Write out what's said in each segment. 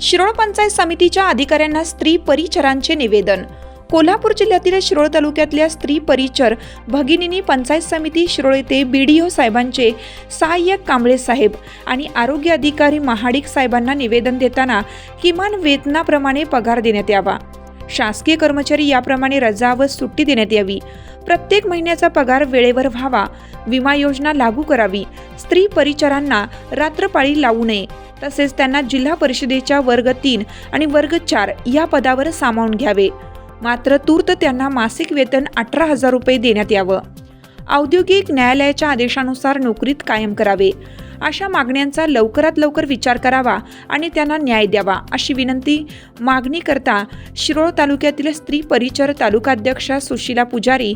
शिरोळ पंचायत समितीच्या अधिकाऱ्यांना स्त्री परिचरांचे निवेदन कोल्हापूर जिल्ह्यातील शिरोळ तालुक्यातल्या स्त्री परिचर भगिनीनी पंचायत समिती शिरोळ येथे ओ साहेबांचे सहाय्यक कांबळे साहेब आणि आरोग्य अधिकारी महाडिक साहेबांना निवेदन देताना किमान वेतनाप्रमाणे पगार देण्यात यावा. शासकीय कर्मचारी याप्रमाणे रजा व सुट्टी देण्यात यावी. प्रत्येक महिन्याचा पगार वेळेवर व्हावा. विमा योजना लागू करावी. स्त्री परिचरांना रात्रपाळी लावू नये. तसेच त्यांना जिल्हा परिषदेच्या वर्ग तीन आणि वर्ग चार या पदावर सामावून घ्यावे. मात्र तूर्त त्यांना मासिक वेतन अठरा हजार रुपये देण्यात यावं. औद्योगिक न्यायालयाच्या आदेशानुसार नोकरीत कायम करावे. अशा मागण्यांचा लवकरात लवकर विचार करावा आणि त्यांना न्याय द्यावा अशी विनंती मागणी करता शिरोळ तालुक्यातील स्त्री परिचर तालुकाध्यक्षा सुशीला पुजारी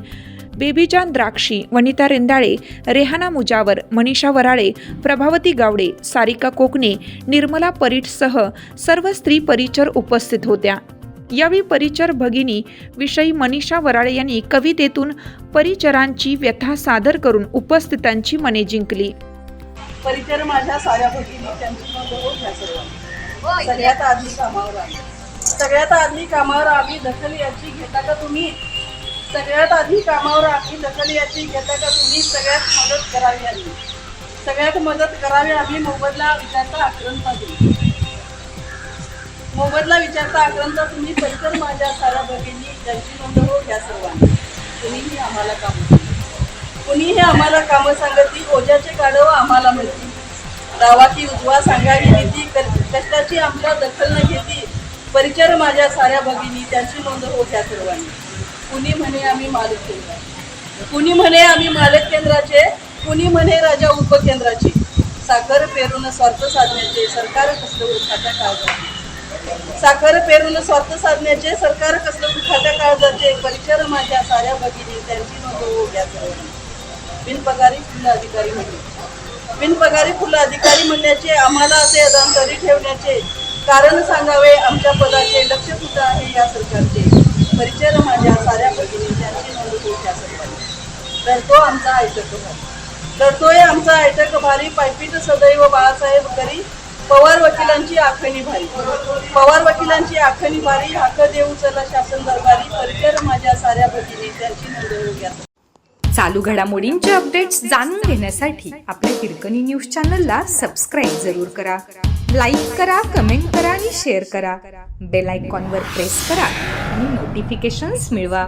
बेबीजान द्राक्षी वनिता रेंदाळे रेहाना मुजावर मनीषा वराळे प्रभावती गावडे सारिका कोकणे निर्मला परीटसह सर्व स्त्री परिचर उपस्थित होत्या. यावेळी परिचर भगिनी विषयी मनीषा वराळे यांनी कवितेतून परिचरांची व्यथा सादर करून उपस्थितांची मने जिंकली. परिचर माझ्या साऱ्या भगिनी त्यांची सगळ्यात आधी कामावर आली. सगळ्यात आधी कामावर आली दखल याची घेता का तुम्ही? सगळ्यात आधी कामावर आली दखल याची घेता का तुम्ही? सगळ्यात मदत करावी आली. सगळ्यात मदत करावी आम्ही मोबदला विचारता आक्रमण पाहिजे. मोबदला विचारता आक्रंत तुम्ही पलकर माझ्या साऱ्या भगिनी त्यांची नोंद हो घ्या सर्वांनी. कुणीही आम्हाला काम कुणीही आम्हाला कामं सांगती ओझ्याचे गाढव आम्हाला मिळतील. गावाची उजवा सांगावी नीती क- कष्टाची आमच्या दखल न घेती परिचर माझ्या साऱ्या भगिनी त्यांची नोंद हो त्या सर्वांनी. कुणी म्हणे आम्ही मालक केंद्र कुणी म्हणे आम्ही मालक केंद्राचे? कुणी म्हणे राजा उपकेंद्राचे? साखर पेरून स्वार्थ साधण्याचे सरकार कसलं उठाच्या काळजाचे साखर पेरून स्वार्थ साधण्याचे सरकार कसलं उठाच्या काळजाचे परिचर माझ्या साऱ्या भगिनी त्यांची नोंद हो बिनपगारी फुलं अधिकारी म्हणणे बिनपगारी फुलं अधिकारी म्हणण्याचे आम्हाला असे अदांतरी ठेवण्याचे कारण सांगावे आमच्या पदाचे लक्ष कुठं आहे या सरकारचे? परिचर माझ्या साऱ्या भगिनी त्यांची नोंद होईल या सरकारने तर आमचा ऐटक भारी. लढतोय आमचा ऐटक भारी पायपीट सदैव बाळासाहेब करी पवार वकील आखणी भारी. पवार वकिलांची आखणी भारी हक्क देऊ चला शासन दरबारी परिकर माझ्या साऱ्या भगिनी त्यांची नोंद घ्या चालू घडामोडींचे अपडेट्स जाणून घेण्यासाठी आपल्या हिरकणी न्यूज चॅनलला सबस्क्राईब जरूर करा. लाईक करा कमेंट करा आणि शेअर करा. बेल आयकॉनवर प्रेस करा आणि नोटिफिकेशन्स मिळवा.